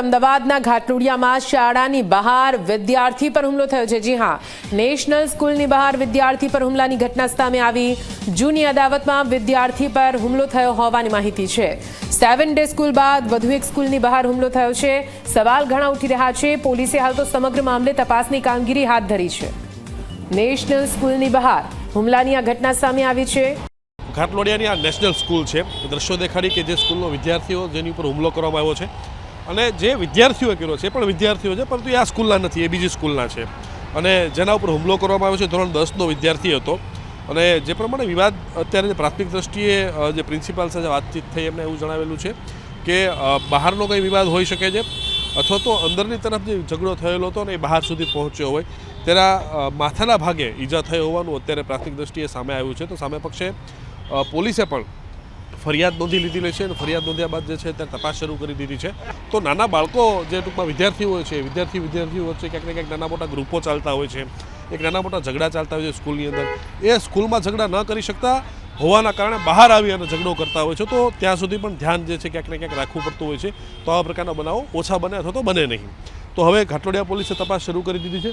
અમદાવાદના ઘાટલોડિયામાં શાળાની બહાર વિદ્યાર્થી પર હુમલો થયો છે. જી હા, નેશનલ સ્કૂલની બહાર વિદ્યાર્થી પર હુમલાની ઘટના સામે આવી. જૂની અદાવતમાં વિદ્યાર્થી પર હુમલો થયો હોવાની માહિતી છે. સેવન ડે સ્કૂલ બાદ વધુ એક સ્કૂલની બહાર હુમલો થયો છે. સવાલ ઘણા ઉઠી રહ્યા છે. પોલીસે હાલ તો સમગ્ર મામલે તપાસની કામગીરી હાથ ધરી છે. નેશનલ સ્કૂલની બહાર હુમલાની આ ઘટના સામે આવી છે. ઘાટલોડિયાની આ નેશનલ સ્કૂલ છે. દ્રશ્યો દેખાડી કે જે સ્કૂલનો વિદ્યાર્થીઓ જેની ઉપર હુમલો કરવામાં આવ્યો છે. અને જે વિદ્યાર્થીઓએ કર્યો છે પણ વિદ્યાર્થીઓ છે, પરંતુ એ આ સ્કૂલના નથી, એ બીજી સ્કૂલના છે. અને જેના ઉપર હુમલો કરવામાં આવ્યો છે, ધોરણ દસનો વિદ્યાર્થી હતો. અને જે પ્રમાણે વિવાદ અત્યારે જે પ્રાથમિક દ્રષ્ટિએ જે પ્રિન્સિપાલ સાથે વાતચીત થઈ, એમને એવું જણાવેલું છે કે બહારનો કંઈ વિવાદ હોઈ શકે છે, અથવા તો અંદરની તરફ જે ઝઘડો થયેલો હતો ને એ બહાર સુધી પહોંચ્યો હોય, તેના માથાના ભાગે ઈજા થઈ હોવાનું અત્યારે પ્રાથમિક દ્રષ્ટિએ સામે આવ્યું છે. તો સામે પક્ષે પોલીસે પણ ફરિયાદ નોંધી લીધી છે અને ફરિયાદ નોંધ્યા બાદ જે છે ત્યાં તપાસ શરૂ કરી દીધી છે. તો નાના બાળકો જે ટૂંકમાં વિદ્યાર્થીઓ છે, વિદ્યાર્થી વિદ્યાર્થીઓ વચ્ચે ક્યાંક ને ક્યાંક નાના મોટા ગ્રુપો ચાલતા હોય છે, એક નાના મોટા ઝઘડા ચાલતા હોય છે સ્કૂલની અંદર. એ સ્કૂલમાં ઝઘડા ન કરી શકતા હોવાના કારણે બહાર આવી અને ઝઘડો કરતા હોય છે. તો ત્યાં સુધી પણ ધ્યાન જે છે ક્યાંક ને ક્યાંક રાખવું પડતું હોય છે. તો આવા પ્રકારના બનાવો ઓછા બને અથવા તો બને નહીં. તો હવે ઘાટલોડિયા પોલીસે તપાસ શરૂ કરી દીધી છે.